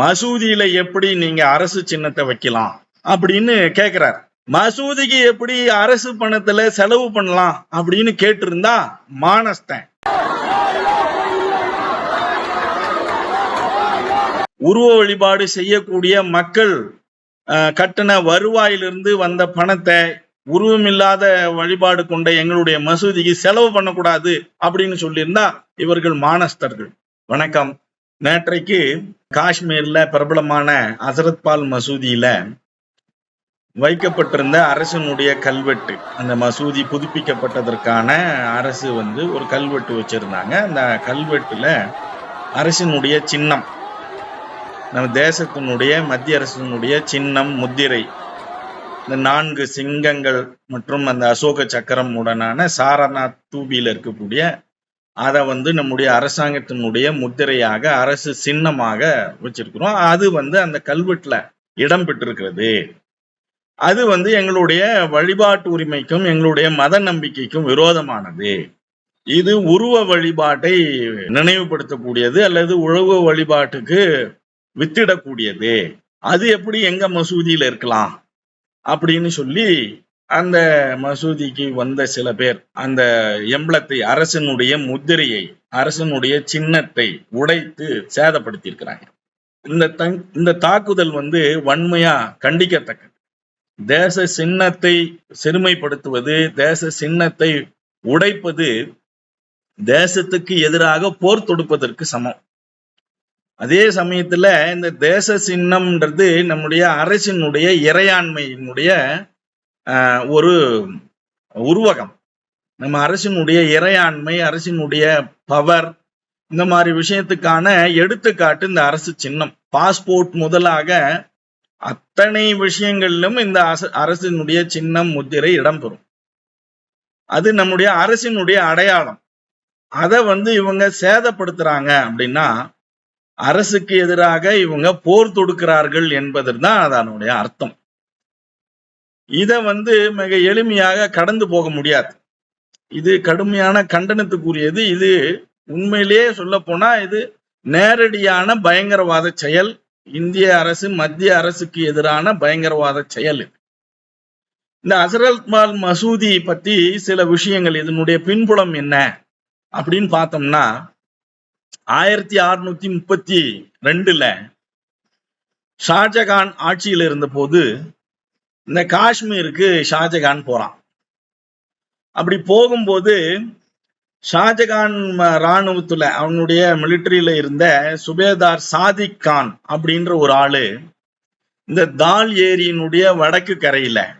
மசூதியில எப்படி நீங்க அரசு சின்னத்தை வைக்கலாம் அப்படின்னு கேக்குறாரு. மசூதிக்கு எப்படி அரசு பணத்துல செலவு பண்ணலாம் அப்படின்னு கேட்டிருந்தா மானஸ்தன். உருவ வழிபாடு செய்யக்கூடிய மக்கள் கட்டண வருவாயிலிருந்து வந்த பணத்தை உருவமில்லாத வழிபாடு கொண்ட எங்களுடைய மசூதிக்கு செலவு பண்ணக்கூடாது அப்படின்னு சொல்லியிருந்தா இவர்கள் மானஸ்தர்கள். வணக்கம். நேற்றைக்கு காஷ்மீர்ல பிரபலமான அசரத்பால் மசூதியில வைக்கப்பட்டிருந்த அரசினுடைய கல்வெட்டு அந்த மசூதி புதுப்பிக்கப்பட்டதற்கான அரசு வந்து ஒரு கல்வெட்டு வச்சிருந்தாங்க. அந்த கல்வெட்டுல அரசினுடைய சின்னம் நம்ம தேசத்தினுடைய மத்திய அரசினுடைய சின்னம் முத்திரை இந்த நான்கு சிங்கங்கள் மற்றும் அந்த அசோக சக்கரம் உடனான சாரநாத் தூபியில இருக்கக்கூடிய அதை வந்து நம்முடைய அரசாங்கத்தினுடைய முத்திரையாக அரசு சின்னமாக வச்சிருக்கிறோம். அது வந்து அந்த கல்வெட்டுல இடம் பெற்றிருக்கிறது. அது வந்து எங்களுடைய வழிபாட்டு உரிமைக்கும் எங்களுடைய மத நம்பிக்கைக்கும் விரோதமானது. இது உருவ வழிபாட்டை நினைவுபடுத்தக்கூடியது அல்லது உழவு வழிபாட்டுக்கு வித்திடக்கூடியது. அது எப்படி எங்க மசூதியில இருக்கலாம் அப்படின்னு சொல்லி அந்த மசூதிக்கு வந்த சில பேர் அந்த எம்பளத்தை அரசனுடைய முத்திரையை அரசனுடைய சின்னத்தை உடைத்து சேதப்படுத்தியிருக்கிறாங்க. இந்த தங்- இந்த தாக்குதல் வந்து வன்மையா கண்டிக்கத்தக்கது. தேச சின்னத்தை சிறுமைப்படுத்துவது தேச சின்னத்தை உடைப்பது தேசத்துக்கு எதிராக போர் தொடுப்பதற்கு சமம். அதே சமயத்துல இந்த தேச சின்னம்ன்றது நம்முடைய அரசினுடைய இறையாண்மையினுடைய ஒரு உருவகம். நம்ம அரசினுடைய இறையாண்மை அரசினுடைய பவர் இந்த மாதிரி விஷயத்துக்கான எடுத்துக்காட்டு இந்த அரசு சின்னம். பாஸ்போர்ட் முதலாக அத்தனை விஷயங்களிலும் இந்த அரசினுடைய சின்னம் முத்திரை இடம்பெறும். அது நம்முடைய அரசினுடைய அடையாளம். அதை வந்து இவங்க சேதப்படுத்துறாங்க அப்படின்னா அரசுக்கு எதிராக இவங்க போர் தொடுக்கிறார்கள் என்பதுதான் அதனுடைய அர்த்தம். இதை வந்து மிக எளிமையாக கடந்து போக முடியாது. இது கடுமையான கண்டனத்துக்குரியது. இது உண்மையிலேயே சொல்ல போனா இது நேரடியான பயங்கரவாத செயல். இந்திய அரசு மத்திய அரசுக்கு எதிரான பயங்கரவாத செயல் இது. இந்த அசரத்மால் மசூதி பத்தி சில விஷயங்கள் இதனுடைய பின்புலம் என்ன அப்படின்னு பார்த்தோம்னா ஆயிரத்தி அறுநூத்தி முப்பத்தி ரெண்டுல ஷாஜகான் ஆட்சியில் இருந்த போது இந்த காஷ்மீருக்கு ஷாஜகான் போறான். அப்படி போகும்போது ஷாஜகான் இராணுவத்துல ராணுவத்துல அவனுடைய மிலிட்டரியில இருந்த சுபேதார் சாதிக் கான் அப்படின்ற ஒரு ஆளு இந்த தால் ஏரியினுடைய வடக்கு கரையில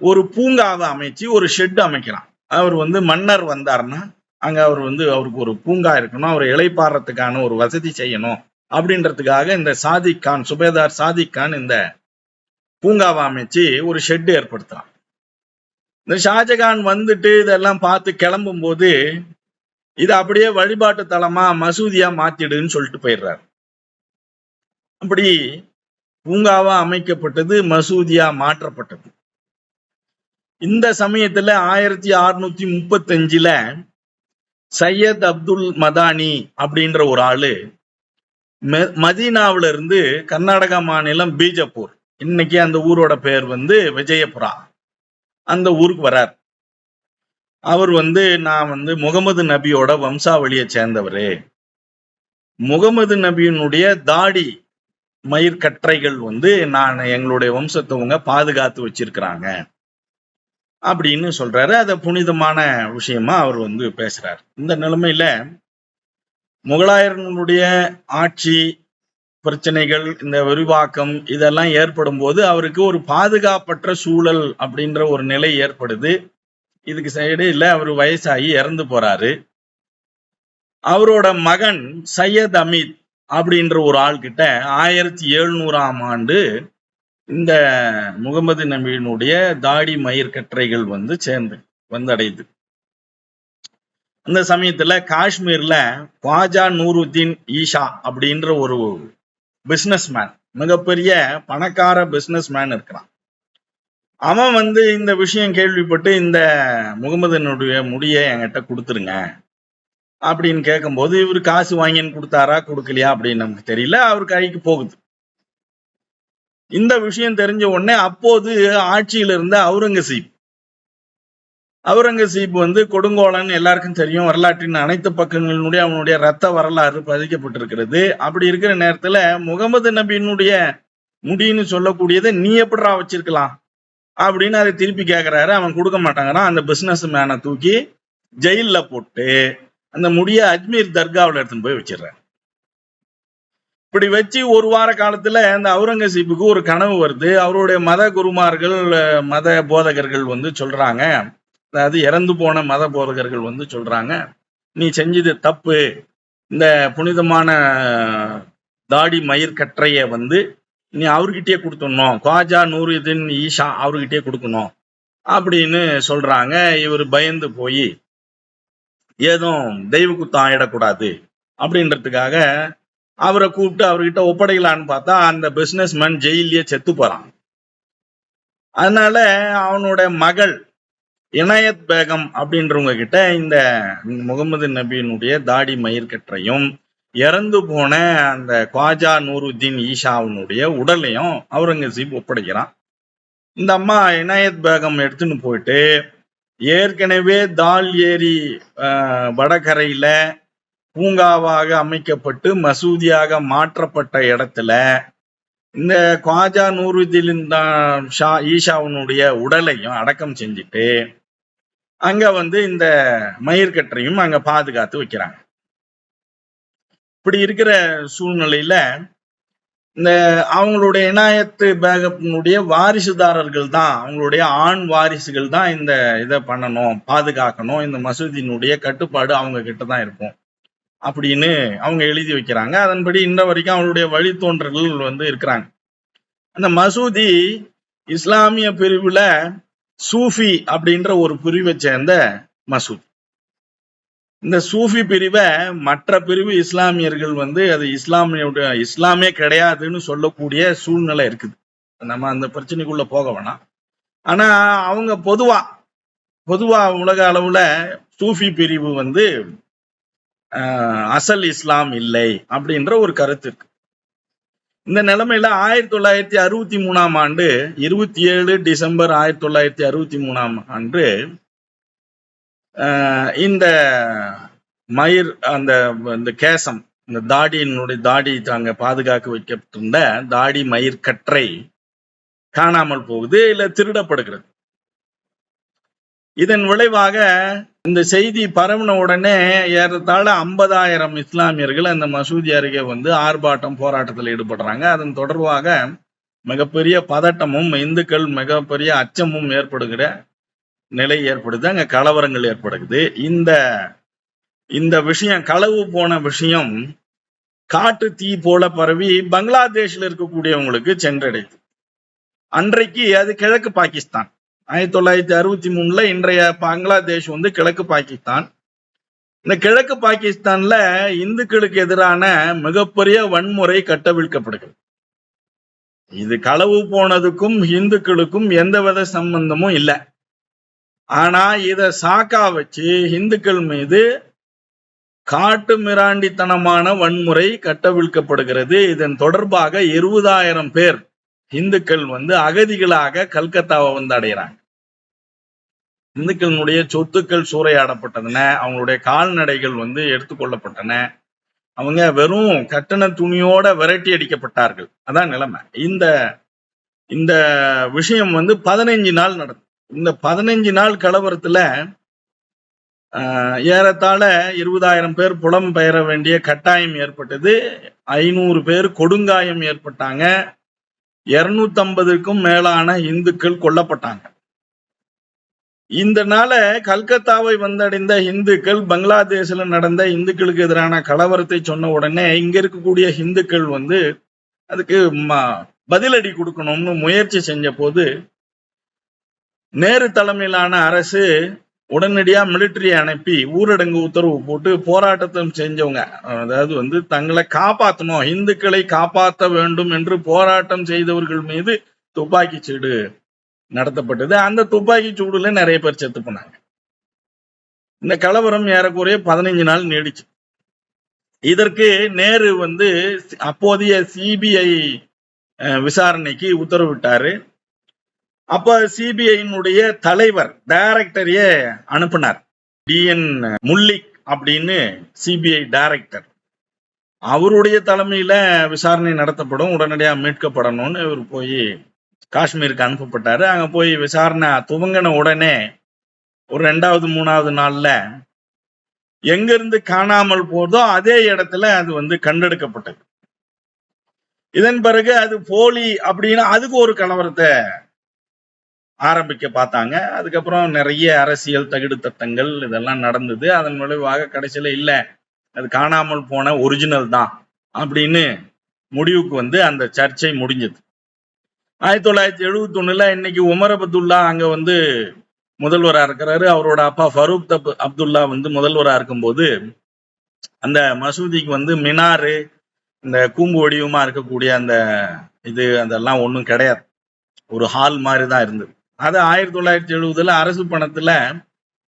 ஒரு பூங்காவை அமைச்சு ஒரு ஷெட் அமைக்கிறான். அவர் வந்து மன்னர் வந்தாருன்னா அங்க அவர் வந்து அவருக்கு ஒரு பூங்கா இருக்கணும் அவர் இளைப்பாறதுக்கான ஒரு வசதி செய்யணும் அப்படின்றதுக்காக இந்த சாதிக் கான் சுபேதார் சாதிக் கான் இந்த பூங்காவை அமைச்சு ஒரு ஷெட் ஏற்படுத்துறான். இந்த ஷாஜகான் வந்துட்டு இதெல்லாம் பார்த்து கிளம்பும் போது இது அப்படியே வழிபாட்டு தலமா மசூதியா மாத்திடுன்னு சொல்லிட்டு போயிடுறாரு. அப்படி பூங்காவா அமைக்கப்பட்டது மசூதியா மாற்றப்பட்டது. இந்த சமயத்துல ஆயிரத்தி அறுநூத்தி முப்பத்தஞ்சுல சையத் அப்துல் மதானி அப்படின்ற ஒரு ஆளு மதீனாவில மதீனாவுல இருந்து கர்நாடகா மாநிலம் பீஜப்பூர். இன்னைக்கு அந்த ஊரோட பெயர் வந்து விஜயபுரா. அந்த ஊருக்கு வரார். அவர் வந்து நான் வந்து முகமது நபியோட வம்சாவளியை சேர்ந்தவரு. முகமது நபியினுடைய தாடி மயிர்கற்றைகள் வந்து நான் எங்களுடைய வம்சத்தவங்க பாதுகாத்து வச்சிருக்கிறாங்க. அப்படின்னு சொல்றாரு. அதை புனிதமான விஷயமா அவர் வந்து பேசுறாரு. இந்த நிலைமையில முகலாயர்களுடைய ஆட்சி பிரச்சனைகள் இந்த விரிவாக்கம் இதெல்லாம் ஏற்படும் போது அவருக்கு ஒரு பாதுகாப்பற்ற சூழல் அப்படின்ற ஒரு நிலை ஏற்படுது. இதுக்கு சைடு இல்லை அவர் வயசாகி இறந்து போறாரு. அவரோட மகன் சையத் அமீத் அப்படின்ற ஒரு ஆள்கிட்ட ஆயிரத்தி எழுநூறாம் ஆண்டு இந்த முகமது நபியினுடைய தாடி மயிர் கற்றைகள் வந்து சேர்ந்து வந்தடையுது அந்த சமயத்துல காஷ்மீர்ல குவாஜா நூருத்தீன் ஈஷா அப்படின்ற ஒரு பிசினஸ்மேன் மிகப்பெரிய பணக்கார பிசினஸ்மேன் இருக்கிறான் அவன் வந்து இந்த விஷயம் கேள்விப்பட்டு இந்த முகமதனுடைய முடியை என்கிட்ட கொடுத்துருங்க அப்படின்னு கேட்கும்போது இவர் காசு வாங்கின்னு கொடுத்தாரா கொடுக்கலையா அப்படின்னு நமக்கு தெரியல அவர் கைக்கு போகுது. இந்த விஷயம் தெரிஞ்ச உடனே அப்போது ஆட்சியில இருந்த அவுரங்கசீப் அவுரங்கசீப் வந்து கொடுங்கோலன் எல்லாருக்கும் தெரியும். வரலாற்றின் அனைத்து பக்கங்களினுடைய அவனுடைய ரத்த வரலாறு பதிக்கப்பட்டிருக்கிறது. அப்படி இருக்கிற நேரத்துல முகமது நபியினுடைய முடின்னு சொல்லக்கூடியதை நீ எப்படா வச்சிருக்கலாம்? அப்படின்னு அதை திருப்பி கேட்கிறாரு அவன் கொடுக்க மாட்டாங்கன்னா அந்த பிசினஸ் மேனை தூக்கி ஜெயிலில் போட்டு அந்த முடிய அஜ்மீர் தர்காவில் எடுத்துன்னு போய் வச்சிடுறேன் இப்படி வச்சு ஒரு வார காலத்துல அந்த அவுரங்கசீப்புக்கு ஒரு கனவு வருது. அவருடைய மத குருமார்கள் மத போதகர்கள் வந்து சொல்றாங்க. அதாவது இறந்து போன மத போதகர்கள் வந்து சொல்றாங்க நீ செஞ்சது தப்பு. இந்த புனிதமான தாடி மயிர் கற்றைய வந்து நீ அவர்கிட்டயே கொடுத்துடணும். குவாஜா நூருதீன் ஈஷா அவர்கிட்டயே கொடுக்கணும் அப்படின்னு சொல்றாங்க. இவர் பயந்து போய் ஏதும் தெய்வ குத்தம் ஆயிடக்கூடாது அப்படின்றதுக்காக அவரை கூப்பிட்டு அவர்கிட்ட ஒப்படைக்கலான்னு பார்த்தா அந்த பிசினஸ் மேன் ஜெயிலே செத்து போறான். அதனால அவனோட மகள் இனாயத் பேகம் அப்படின்றவங்க கிட்ட இந்த முகமது நபியினுடைய தாடி மயிர்கற்றையும் இறந்து போன அந்த குவாஜா நூருதீன் ஈஷாவினுடைய உடலையும் அவுரங்கசீப் ஒப்படைக்கிறான். இந்த அம்மா இனாயத் பேகம் எடுத்துன்னு போயிட்டு ஏற்கனவே தால் ஏரி வடகரையில பூங்காவாக அமைக்கப்பட்டு மசூதியாக மாற்றப்பட்ட இடத்துல இந்த குவாஜா நூருதீன் ஷா ஈஷாவினுடைய உடலையும் அடக்கம் செஞ்சுட்டு அங்க வந்து இந்த மயிர்கற்றையும் அங்க பாதுகாத்து வைக்கிறாங்க. இப்படி இருக்கிற சூழ்நிலையில இந்த அவங்களுடைய இனாயத்து பேகப்பினுடைய வாரிசுதாரர்கள் தான் அவங்களுடைய ஆண் வாரிசுகள் தான் இந்த இதை பண்ணணும் பாதுகாக்கணும் இந்த மசூதியினுடைய கட்டுப்பாடு அவங்க கிட்ட தான் இருக்கும் அப்படின்னு அவங்க எழுதி வைக்கிறாங்க. அதன்படி இன்ன வரைக்கும் அவங்களுடைய வழித்தோன்றல்கள் வந்து இருக்கிறாங்க. அந்த மசூதி இஸ்லாமிய பிரிவுல சூஃபி அப்படின்ற ஒரு பிரிவை சேர்ந்த மசூத். இந்த சூஃபி பிரிவை மற்ற பிரிவு இஸ்லாமியர்கள் வந்து அது இஸ்லாமியோட இஸ்லாமே கிடையாதுன்னு சொல்லக்கூடிய சூழ்நிலை இருக்குது. நம்ம அந்த பிரச்சனைக்குள்ள போக வேணாம். ஆனா அவங்க பொதுவா பொதுவா உலக அளவுல சூஃபி பிரிவு வந்து ஆஹ், அசல் இஸ்லாம் இல்லை அப்படின்ற ஒரு கருத்து இருக்கு. இந்த நிலைமையில ஆயிரத்தி தொள்ளாயிரத்தி அறுபத்தி மூணாம் ஆண்டு இருபத்தி ஏழு டிசம்பர் ஆயிரத்தி தொள்ளாயிரத்தி அறுபத்தி மூணாம் ஆண்டு ஆஹ், இந்த மயிர் அந்த இந்த கேசம் இந்த தாடியினுடைய தாடி அங்க பாதுகாக்க வைக்கப்பட்டிருந்த தாடி மயிர் கற்றை காணாமல் போகுது இல்ல திருடப்படுகிறது. இதன் விளைவாக இந்த செய்தி பரவின உடனே ஏறத்தாழ ஐம்பதாயிரம் இஸ்லாமியர்கள் அந்த மசூதி அருகே வந்து ஆர்ப்பாட்டம் போராட்டத்தில் ஈடுபடுறாங்க. அதன் தொடர்பாக மிகப்பெரிய பதட்டமும் இந்துக்கள் மிகப்பெரிய அச்சமும் ஏற்படுகிற நிலை ஏற்படுது. அங்கே கலவரங்கள் ஏற்படுகிறது இந்த இந்த விஷயம் களவு போன விஷயம் காட்டு தீ போல பரவி பங்களாதேஷில் இருக்கக்கூடியவங்களுக்கு சென்றடைது. அன்றைக்கு அது கிழக்கு பாகிஸ்தான். ஆயிரத்தி தொள்ளாயிரத்தி அறுபத்தி மூணுல இன்றைய பங்களாதேஷ் வந்து கிழக்கு பாகிஸ்தான். இந்த கிழக்கு பாகிஸ்தான்ல இந்துக்களுக்கு எதிரான மிகப்பெரிய வன்முறை கட்டவிழ்க்கப்படுகிறது. இது களவு போனதுக்கும் இந்துக்களுக்கும் எந்தவித சம்பந்தமும் இல்லை. ஆனா இத சாக்கா வச்சு இந்துக்கள் மீது காட்டு மிராண்டித்தனமான வன்முறை கட்டவிழ்க்கப்படுகிறது. இதன் தொடர்பாக இருபதாயிரம் பேர் இந்துக்கள் வந்து அகதிகளாக கல்கத்தாவை வந்து அடைகிறாங்க இந்துக்களினுடைய சொத்துக்கள் சூறையாடப்பட்டதுன அவங்களுடைய கால்நடைகள் வந்து எடுத்துக்கொள்ளப்பட்டன. அவங்க வெறும் கட்டண துணியோட விரட்டி அடிக்கப்பட்டார்கள். அதான் நிலைமை. இந்த இந்த விஷயம் வந்து பதினைஞ்சு நாள் நடந்தது இந்த பதினைஞ்சு நாள் கலவரத்துல ஆஹ், ஏறத்தாழ இருபதாயிரம் பேர் புலம் பெயர வேண்டிய கட்டாயம் ஏற்பட்டது. ஐநூறு பேர் கொடுங்காயம் ஏற்பட்டாங்க. இருநூத்தம்பதுக்கும் மேலான இந்துக்கள் கொல்லப்பட்டாங்க. இந்த நாள கல்கத்தாவை வந்தடைந்த இந்துக்கள் பங்களாதேஷ்ல நடந்த இந்துக்களுக்கு எதிரான கலவரத்தை சொன்ன உடனே இங்க இருக்கக்கூடிய இந்துக்கள் வந்து அதுக்கு ம- பதிலடி கொடுக்கணும்னு முயற்சி செஞ்ச போது நேரு தலைமையிலான அரசு உடனடியா மிலிட்டரி அனுப்பி ஊரடங்கு உத்தரவு போட்டு போராட்டத்தை செஞ்சவங்க. அதாவது வந்து தங்களை காப்பாற்றணும் இந்துக்களை காப்பாற்ற வேண்டும் என்று போராட்டம் செய்தவர்கள் மீது துப்பாக்கி சூடு நடத்தப்பட்டது. அந்த துப்பாக்கி சூடுல நிறைய பேர் செத்து போனாங்க. இந்த கலவரம் ஏறக்குறைய பதினைஞ்சு நாள் நீடிச்சு. இதற்கு நேரு வந்து அப்போதைய சிபிஐ விசாரணைக்கு உத்தரவிட்டாரு. அப்ப சிபிஐனுடைய தலைவர் டைரக்டரையே அனுப்புனார். டிஎன் முல்லிக் அப்படின்னு சிபிஐ டைரக்டர் அவருடைய தலைமையில விசாரணை நடத்தப்படும் உடனடியா மீட்கப்படணும்னு இவர் போய் காஷ்மீருக்கு அனுப்பப்பட்டாரு. அங்க போய் விசாரணை துவங்கின உடனே ஒரு ரெண்டாவது மூணாவது நாள்ல எங்கிருந்து காணாமல் போதோ அதே இடத்துல அது வந்து கண்டெடுக்கப்பட்டது. இதன் பிறகு அது போலி அப்படின்னா அதுக்கு ஒரு கலவரத்தை ஆரம்பிக்க பார்த்தாங்க. அதுக்கப்புறம் நிறைய அரசியல் தகுடு தட்டங்கள் இதெல்லாம் நடந்தது. அதன் விளைவாக கடைசியில் இல்லை அது காணாமல் போன ஒரிஜினல் தான் அப்படின்னு முடிவுக்கு வந்து அந்த சர்ச்சை முடிஞ்சது. ஆயிரத்தி தொள்ளாயிரத்தி எழுபத்தி ஒண்ணுல இன்னைக்கு உமர் அப்துல்லா அங்க வந்து முதல்வராக இருக்கிறாரு. அவரோட அப்பா ஃபரூக் தப் அப்துல்லா வந்து முதல்வராக இருக்கும்போது அந்த மசூதிக்கு வந்து மினாரு இந்த கூம்பு வடிவமா இருக்கக்கூடிய அந்த இது அதெல்லாம் ஒன்றும் கிடையாது. ஒரு ஹால் மாதிரி தான் இருந்தது. அது ஆயிரத்தி தொள்ளாயிரத்தி எழுபதுல அரசு பணத்துல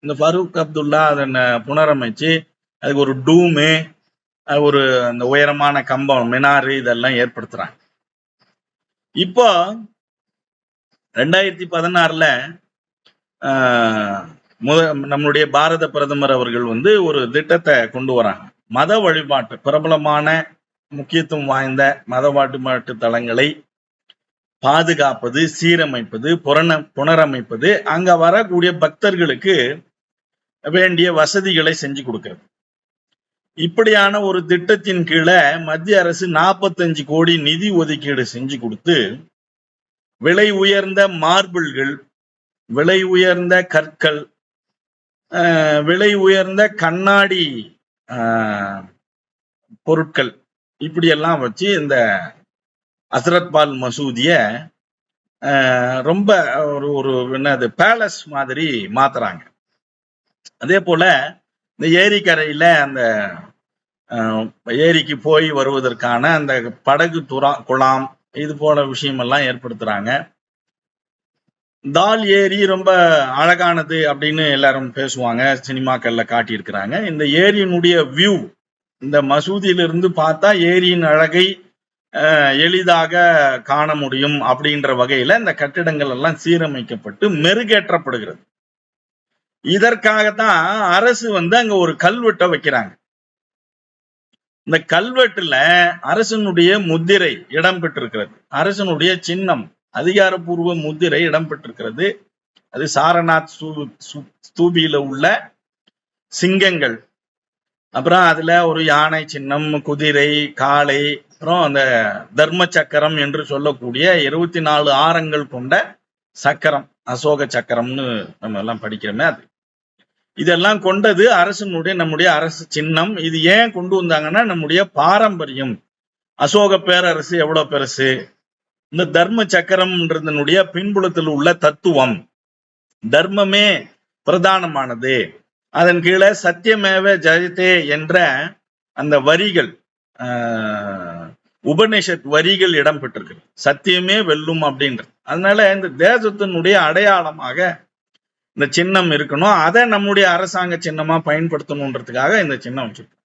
இந்த ஃபரூக் அப்துல்லா அதனை புனரமைச்சு அதுக்கு ஒரு டூமு ஒரு அந்த உயரமான கம்பம் மினாரு இதெல்லாம் ஏற்படுத்துறாங்க. இப்போ ரெண்டாயிரத்தி பதினாறுல ஆஹ், முத நம்மளுடைய பாரத பிரதமர் அவர்கள் வந்து ஒரு திட்டத்தை கொண்டு வராங்க. மத வழிபாட்டு பிரபலமான முக்கியத்துவம் வாய்ந்த மத வழிபாட்டு தலங்களை பாதுகாப்பது சீரமைப்பது புரண புனரமைப்பது அங்க வரக்கூடிய பக்தர்களுக்கு வேண்டிய வசதிகளை செஞ்சு கொடுக்கிறது. இப்படியான ஒரு திட்டத்தின் கீழே மத்திய அரசு 45 கோடி நிதி ஒதுக்கீடு செஞ்சு கொடுத்து விலை உயர்ந்த மார்பிள்கள் விலை உயர்ந்த கற்கள் விலை உயர்ந்த கண்ணாடி பொருட்கள் இப்படியெல்லாம் வச்சு இந்த அசரத்பால் மசூதிய ஆஹ், ரொம்ப ஒரு ஒரு என்னது பேலஸ் மாதிரி மாத்துறாங்க. அதே போல இந்த ஏரிக்கரையில அந்த ஆஹ், ஏரிக்கு போய் வருவதற்கான அந்த படகு துறா குழாம் இது போல விஷயமெல்லாம் ஏற்படுத்துறாங்க. தால் ஏரி ரொம்ப அழகானது அப்படின்னு எல்லாரும் பேசுவாங்க சினிமாக்கள்ல காட்டியிருக்கிறாங்க. இந்த ஏரியினுடைய வியூ இந்த மசூதியிலிருந்து பார்த்தா ஏரியின் அழகை எளிதாக காண முடியும் அப்படின்ற வகையில இந்த கட்டிடங்கள் எல்லாம் சீரமைக்கப்பட்டு மெருகேற்றப்படுகிறது. இதற்காகத்தான் அரசு வந்து அங்க ஒரு கல்வெட்டை வைக்கிறாங்க. இந்த கல்வெட்டுல அரசனுடைய முத்திரை இடம் பெற்றிருக்கிறது அரசனுடைய சின்னம் அதிகாரப்பூர்வ முத்திரை இடம் பெற்றிருக்கிறது அது சாரநாத் ஸ்தூபியில உள்ள சிங்கங்கள் அப்புறம் அதுல ஒரு யானை சின்னம் குதிரை காளை அப்புறம் அந்த தர்ம சக்கரம் என்று சொல்லக்கூடிய இருபத்தி நாலு ஆரங்கள் கொண்ட சக்கரம் அசோக சக்கரம்னு நம்ம எல்லாம் படிக்கிறோமே அது. இதெல்லாம் கொண்டது அரசனுடைய நம்முடைய அரசு சின்னம். இது ஏன் கொண்டு வந்தாங்கன்னா நம்முடைய பாரம்பரியம். அசோக பேரரசு எவ்வளவு பெருசு? இந்த தர்ம சக்கரம்ன்றதனுடைய பின்புலத்தில் உள்ள தத்துவம் தர்மமே பிரதானமானது. அதன் கீழே சத்தியமேவ ஜெயதே என்ற அந்த வரிகள் உபநிஷத் வரிகள் இடம்பெற்றிருக்கு சத்தியமே வெல்லும் அப்படின்றது அதனால இந்த தேசத்தினுடைய அடையாளமாக இந்த சின்னம் இருக்கணும். அதை நம்முடைய அரசாங்க சின்னமா பயன்படுத்தணுன்றதுக்காக இந்த சின்னம் வச்சிருக்கோம்.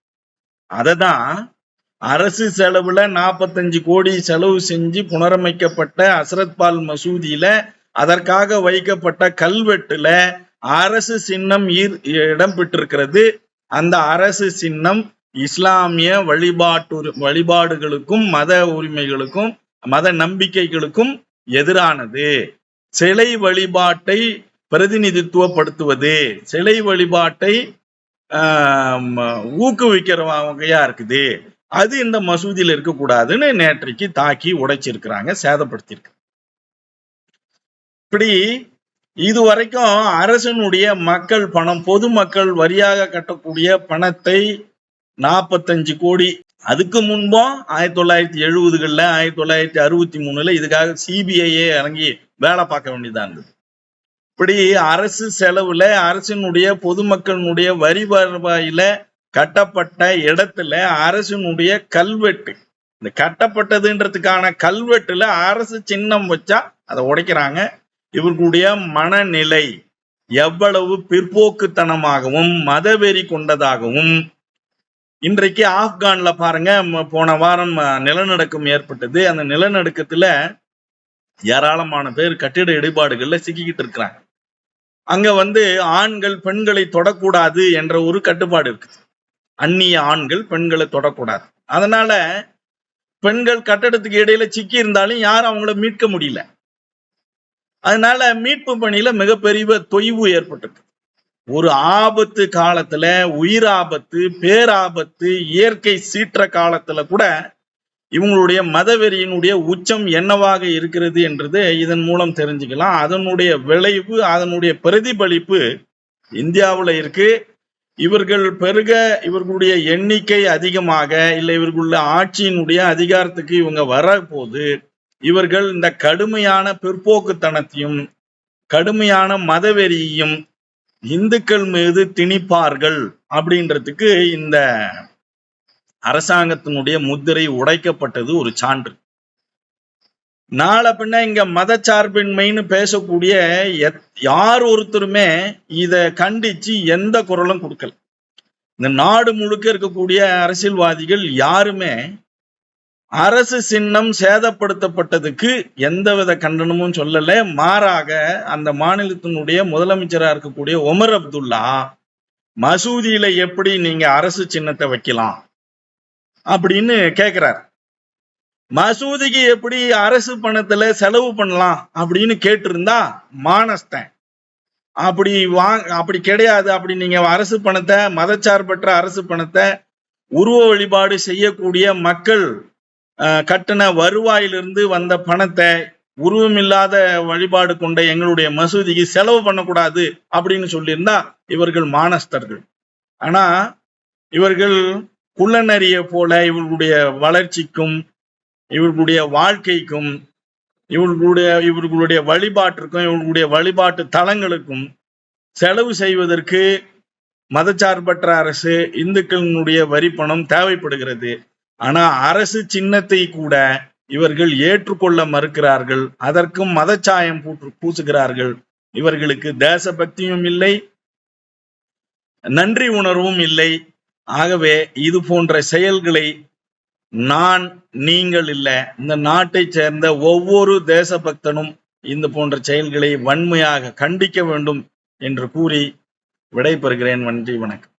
அதை தான் அரசு செலவுல 45 கோடி செலவு செஞ்சு புனரமைக்கப்பட்ட அசரத்பால் மசூதியில அதற்காக வைக்கப்பட்ட கல்வெட்டுல அரசு சின்னம் ஈர் இடம் பெற்றிருக்கிறது அந்த அரசு சின்னம் இஸ்லாமிய வழிபாட்டு வழிபாடுகளுக்கும் மத உரிமைகளுக்கும் மத நம்பிக்கைகளுக்கும் எதிரானது. சிலை வழிபாட்டை பிரதிநிதித்துவப்படுத்துவது. சிலை வழிபாட்டை ஊக்குவிக்கிற வகையா இருக்குது. அது இந்த மசூதியில் இருக்கக்கூடாதுன்னு நேற்றைக்கு தாக்கி உடைச்சிருக்கிறாங்க சேதப்படுத்தியிருக்கு. இப்படி இது வரைக்கும் அரசனுடைய மக்கள் பணம் பொதுமக்கள் வரியாக கட்டக்கூடிய பணத்தை நாற்பத்தஞ்சு கோடி அதுக்கு முன்பும் ஆயிரத்தி தொள்ளாயிரத்தி எழுபதுகளில் ஆயிரத்தி தொள்ளாயிரத்தி அறுபத்தி மூணுல இதுக்காக சிபிஐயே இறங்கி வேலை பார்க்க வேண்டியதா இருந்தது. இப்படி அரசு செலவுல அரசினுடைய பொதுமக்களுடைய வரி வருவாயில கட்டப்பட்ட இடத்துல அரசினுடைய கல்வெட்டு இந்த கட்டப்பட்டதுன்றதுக்கான கல்வெட்டுல அரசு சின்னம் வச்சா அதை உடைக்கிறாங்க. இவர்களுடைய மனநிலை எவ்வளவு பிற்போக்குத்தனமாகவும் மதவெறி கொண்டதாகவும் இன்றைக்கு ஆப்கான்ல பாருங்க போன வாரம் நிலநடுக்கம் ஏற்பட்டது. அந்த நிலநடுக்கத்துல ஏராளமான பேர் கட்டிட இடிபாடுகள்ல சிக்கிக்கிட்டு இருக்கிறாங்க. அங்க வந்து ஆண்கள் பெண்களை தொடக்கூடாது என்ற ஒரு கட்டுப்பாடு இருக்குது. அந்நிய ஆண்கள் பெண்களை தொடக்கூடாது. அதனால பெண்கள் கட்டடத்துக்கு இடையில சிக்கி இருந்தாலும் யாரும் அவங்கள மீட்க முடியல. அதனால மீட்பு பணியில மிகப்பெரிய தொய்வு ஏற்பட்டிருக்கு. ஒரு ஆபத்து காலத்துல உயிர் ஆபத்து பேராபத்து இயற்கை சீற்ற காலத்துல கூட இவங்களுடைய மதவெறியினுடைய உச்சம் என்னவாக இருக்கிறது என்றது இதன் மூலம் தெரிஞ்சுக்கலாம். அதனுடைய விளைவு அதனுடைய பிரதிபலிப்பு இந்தியாவில் இருக்கு. இவர்கள் பெருக இவர்களுடைய எண்ணிக்கை அதிகமாக இல்லை இவர்களுடைய ஆட்சியினுடைய அதிகாரத்துக்கு இவங்க வரப்போது இவர்கள் இந்த கடுமையான பிற்போக்குத்தனத்தையும் கடுமையான மதவெறியையும் இந்துக்கள் மீது திணிப்பார்கள் அப்படின்றதுக்கு இந்த அரசாங்கத்தினுடைய முத்திரை உடைக்கப்பட்டது ஒரு சான்று. நாளை பின்ன இங்க மதச்சார்பின்மைன்னு பேசக்கூடிய எத்- யார் ஒருத்தருமே இத கண்டிச்சு எந்த குரலும் கொடுக்கல. இந்த நாடு முழுக்க இருக்கக்கூடிய அரசியல்வாதிகள் யாருமே அரசு சின்னம் சேதப்படுத்தப்பட்டதுக்கு எந்தவித கண்டனமும் சொல்லலை. மாறாக அந்த மாநிலத்தினுடைய முதலமைச்சராக இருக்கக்கூடிய ஒமர் அப்துல்லா மசூதியில எப்படி நீங்க அரசு சின்னத்தை வைக்கலாம் அப்படின்னு கேக்குறார். மசூதிக்கு எப்படி அரசு பணத்துல செலவு பண்ணலாம் அப்படின்னு கேட்டிருந்தா மானஸ்தன். அப்படி வா அப்படி கிடையாது. அப்படி நீங்க அரசு பணத்தை மதச்சார்பற்ற அரசு பணத்தை உருவ வழிபாடு செய்யக்கூடிய மக்கள் கட்டின வருவாயிலிருந்து வந்த பணத்தை உருவமில்லாத வழிபாடு கொண்ட எங்களுடைய மசூதிக்கு செலவு பண்ணக்கூடாது அப்படின்னு சொல்லியிருந்தா இவர்கள் மானஸ்தர்கள். ஆனா இவர்கள் குள்ளநறிய போல இவர்களுடைய வளர்ச்சிக்கும் இவர்களுடைய வாழ்க்கைக்கும் இவர்களுடைய இவர்களுடைய வழிபாட்டிற்கும் இவர்களுடைய வழிபாட்டு தலங்களுக்கும் செலவு செய்வதற்கு மதச்சார்பற்ற அரசு இந்துக்களினுடைய வரி பணம் தேவைப்படுகிறது. ஆனா அரசு சின்னத்தை கூட இவர்கள் ஏற்றுக்கொள்ள மறுக்கிறார்கள். அதற்கும் மதச்சாயம் பூற்று பூசுகிறார்கள். இவர்களுக்கு தேசபக்தியும் இல்லை நன்றி உணர்வும் இல்லை. ஆகவே இது போன்ற செயல்களை நான் நீங்கள் இல்ல இந்த நாட்டைச் சேர்ந்த ஒவ்வொரு தேசபக்தனும் இந்த போன்ற செயல்களை வன்மையாக கண்டிக்க வேண்டும் என்று கூறி விடைபெறுகிறேன். நன்றி வணக்கம்.